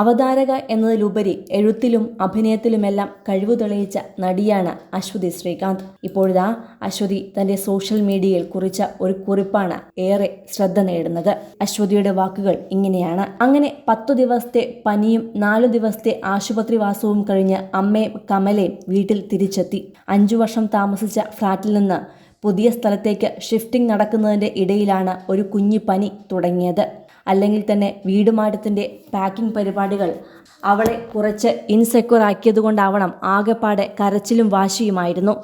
അവതാരക എന്നതിലുപരി എഴുത്തിലും അഭിനയത്തിലുമെല്ലാം കഴിവ് തെളിയിച്ച നടിയാണ് അശ്വതി ശ്രീകാന്ത്. ഇപ്പോഴിതാ അശ്വതി തന്റെ സോഷ്യൽ മീഡിയയിൽ കുറിച്ച ഒരു കുറിപ്പാണ് ഏറെ ശ്രദ്ധ നേടുന്നത്. അശ്വതിയുടെ വാക്കുകൾ ഇങ്ങനെയാണ്. അങ്ങനെ പത്തു ദിവസത്തെ പനിയും നാലു ദിവസത്തെ ആശുപത്രിവാസവും കഴിഞ്ഞ് അമ്മയും കമലയും വീട്ടിൽ തിരിച്ചെത്തി. അഞ്ചു വർഷം താമസിച്ച ഫ്ളാറ്റിൽ നിന്ന് പുതിയ സ്ഥലത്തേക്ക് ഷിഫ്റ്റിംഗ് നടക്കുന്നതിന്റെ ഇടയിലാണ് ഒരു കുഞ്ഞു പനി തുടങ്ങിയത്. അല്ലെങ്കിൽ തന്നെ വീടുമാറ്റത്തിന്റെ പാക്കിംഗ് പരിപാടികൾ അവളെ കുറച്ച് ഇൻസെക്യൂർ ആക്കിയതുകൊണ്ടാവണം ആകെപ്പാടെ കരച്ചിലും വാശിയുമായിരുന്നു.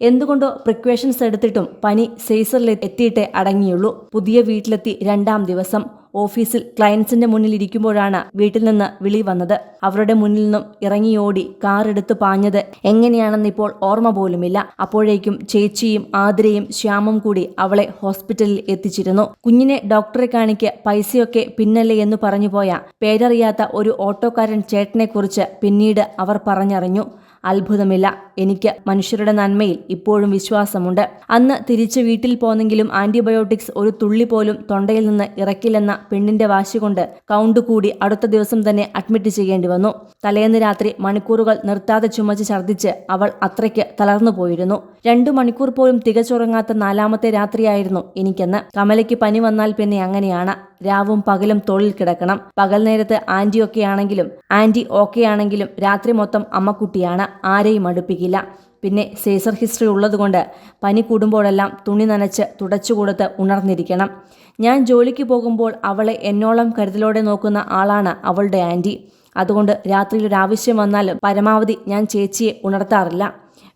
എന്തുകൊണ്ടോ പ്രിക്വേഷൻസ് എടുത്തിട്ടും പനി സെയ്സറിൽ എത്തിയിട്ടേ അടങ്ങിയുള്ളൂ. പുതിയ വീട്ടിലെത്തി രണ്ടാം ദിവസം. ഓഫീസിൽ ക്ലയൻസിന്റെ മുന്നിൽ ഇരിക്കുമ്പോഴാണ് വീട്ടിൽ നിന്ന് വിളി വന്നത്. അവരുടെ മുന്നിൽ നിന്നും ഇറങ്ങിയോടി കാർ എടുത്ത് പാഞ്ഞത് എങ്ങനെയാണെന്ന് ഇപ്പോൾ ഓർമ്മ പോലുമില്ല. അപ്പോഴേക്കും ചേച്ചിയും ആതിരയും ശ്യാമും കൂടി അവളെ ഹോസ്പിറ്റലിൽ എത്തിച്ചിരുന്നു. കുഞ്ഞിനെ ഡോക്ടറെ കാണിക്ക് പൈസയൊക്കെ പിന്നല്ലേ എന്ന് പറഞ്ഞു പോയ പേരറിയാത്ത ഒരു ഓട്ടോക്കാരൻ ചേട്ടനെക്കുറിച്ച് പിന്നീട് അവർ പറഞ്ഞറിഞ്ഞു. അത്ഭുതമില്ല. എനിക്ക് മനുഷ്യരുടെ നന്മയിൽ ഇപ്പോഴും വിശ്വാസമുണ്ട്. അന്ന് തിരിച്ച് വീട്ടിൽ പോന്നെങ്കിലും ആന്റിബയോട്ടിക്സ് ഒരു തുള്ളി പോലും തൊണ്ടയിൽ നിന്ന് ഇറക്കില്ലെന്ന പെണ്ണിന്റെ വാശി കൊണ്ട് കൗണ്ട് കൂടി അടുത്ത ദിവസം തന്നെ അഡ്മിറ്റ് ചെയ്യേണ്ടി വന്നു. തലേന്ന് രാത്രി മണിക്കൂറുകൾ നിർത്താതെ ചുമച്ച് ഛർദ്ദിച്ച് അവൾ അത്രയ്ക്ക് തളർന്നു പോയിരുന്നു. രണ്ടു മണിക്കൂർ പോലും തികച്ചുറങ്ങാത്ത നാലാമത്തെ രാത്രിയായിരുന്നു എനിക്കെന്ന്. കമലയ്ക്ക് പനി വന്നാൽ പിന്നെ അങ്ങനെയാണ്. രാവും പകലും തൊഴിൽ കിടക്കണം. പകൽ നേരത്ത് ആന്റി ഒക്കെ ആണെങ്കിലും ആന്റി ഓക്കെ ആണെങ്കിലും രാത്രി മൊത്തം അമ്മക്കുട്ടിയാണ്. ആരെയും അടുപ്പിക്കില്ല. പിന്നെ സേസർ ഹിസ്റ്ററി ഉള്ളതുകൊണ്ട് പനി കൂടുമ്പോഴെല്ലാം തുണി നനച്ച് തുടച്ചുകൊടുത്ത് ഉണർന്നിരിക്കണം. ഞാൻ ജോലിക്ക് പോകുമ്പോൾ അവളെ എന്നോളം കരുതലോടെ നോക്കുന്ന ആളാണ് അവളുടെ ആന്റി. അതുകൊണ്ട് രാത്രിയിൽ ഒരു ആവശ്യം വന്നാലും പരമാവധി ഞാൻ ചേച്ചിയെ ഉണർത്താറില്ല.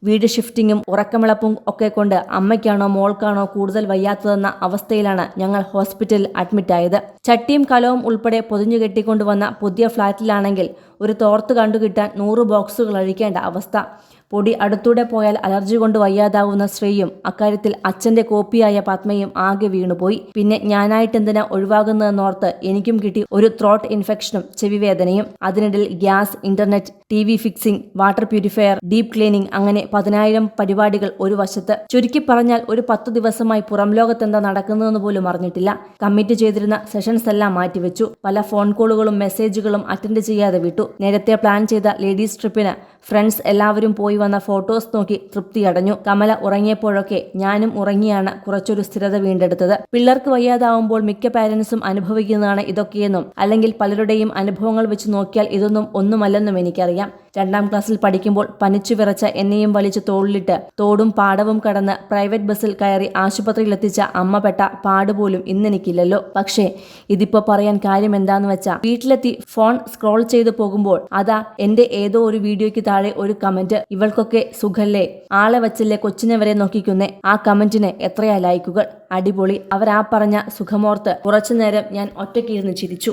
വീട് ഷിഫ്റ്റിങ്ങും ഉറക്കമിളപ്പും ഒക്കെ കൊണ്ട് അമ്മയ്ക്കാണോ മോൾക്കാണോ കൂടുതൽ വയ്യാത്തതെന്ന അവസ്ഥയിലാണ് ഞങ്ങൾ ഹോസ്പിറ്റലിൽ അഡ്മിറ്റായത് ചട്ടിയും കലവും ഉൾപ്പെടെ പൊതിഞ്ഞു കെട്ടിക്കൊണ്ടുവന്ന പുതിയ ഫ്ലാറ്റിലാണെങ്കിൽ ഒരു തോർത്ത് കണ്ടു കിട്ടാൻ നൂറ് ബോക്സുകൾ അഴിക്കേണ്ട അവസ്ഥ. പൊടി അടുത്തൂടെ പോയാൽ അലർജി കൊണ്ട് വയ്യാതാവുന്ന ശ്രീയും അക്കാര്യത്തിൽ അച്ഛന്റെ കോപ്പിയായ പത്മയും ആകെ വീണുപോയി. പിന്നെ ഞാനായിട്ട് ഞാനായിട്ടെന്തിനാ ഒഴിവാകുന്നതെന്നോർത്ത് എനിക്കും കിട്ടി ഒരു ത്രോട്ട് ഇൻഫെക്ഷനും ചെവിവേദനയും. അതിനിടയിൽ gas internet T V fixing water purifier deep cleaning അങ്ങനെ പതിനായിരം പരിപാടികൾ ഒരു വശത്ത്. ചുരുക്കി പറഞ്ഞാൽ ഒരു പത്തു ദിവസമായി പുറം ലോകത്തെന്താ നടക്കുന്നതെന്ന് പോലും അറിഞ്ഞിട്ടില്ല. കമ്മിറ്റ് ചെയ്തിരുന്ന സെഷൻസ് എല്ലാം മാറ്റിവെച്ചു. പല ഫോൺ കോളുകളും മെസ്സേജുകളും അറ്റൻഡ് ചെയ്യാതെ വിട്ടു. നേരത്തെ പ്ലാൻ ചെയ്ത ലേഡീസ് ട്രിപ്പിന് ഫ്രണ്ട്സ് എല്ലാവരും പോയി വന്ന ഫോട്ടോസ് നോക്കി തൃപ്തിയടഞ്ഞു കമല ഉറങ്ങിയപ്പോഴൊക്കെ ഞാനും ഉറങ്ങിയാണ് കുറച്ചൊരു സ്ഥിരത വീണ്ടെടുത്തത്. പിള്ളേർക്ക് വയ്യാതാവുമ്പോൾ മിക്ക പാരന്റ്സും അനുഭവിക്കുന്നതാണ് ഇതൊക്കെയെന്നും അല്ലെങ്കിൽ പലരുടെയും അനുഭവങ്ങൾ വെച്ച് നോക്കിയാൽ ഇതൊന്നും ഒന്നുമല്ലെന്നും എനിക്കറിയാം. രണ്ടാം ക്ലാസ്സിൽ പഠിക്കുമ്പോൾ പനിച്ചു വിറച്ച എന്നെയും വലിച്ച് തോളിലിട്ട് തോടും പാടവും കടന്ന് പ്രൈവറ്റ് ബസ്സിൽ കയറി ആശുപത്രിയിലെത്തിച്ച അമ്മ പെട്ട പാടുപോലും ഇന്നെനിക്കില്ലല്ലോ. പക്ഷേ ഇതിപ്പോ പറയാൻ കാര്യം എന്താന്ന് വെച്ചാ വീട്ടിലെത്തി ഫോൺ സ്ക്രോൾ ചെയ്തു പോകുമ്പോൾ അതാ എന്റെ ഏതോ ഒരു വീഡിയോയ്ക്ക് താഴെ ഒരു കമന്റ് ഇവൾക്കൊക്കെ സുഖല്ലേ? ആളെ വച്ചല്ലേ കൊച്ചിനെ വരെ നോക്കിക്കുന്നേ? ആ കമന്റിന് എത്രയാ ലൈക്കുകൾ? അടിപൊളി. അവരാ പറഞ്ഞ സുഖമോർത്ത് കുറച്ചുനേരം ഞാൻ ഒറ്റയ്ക്കിരുന്ന് ചിരിച്ചു.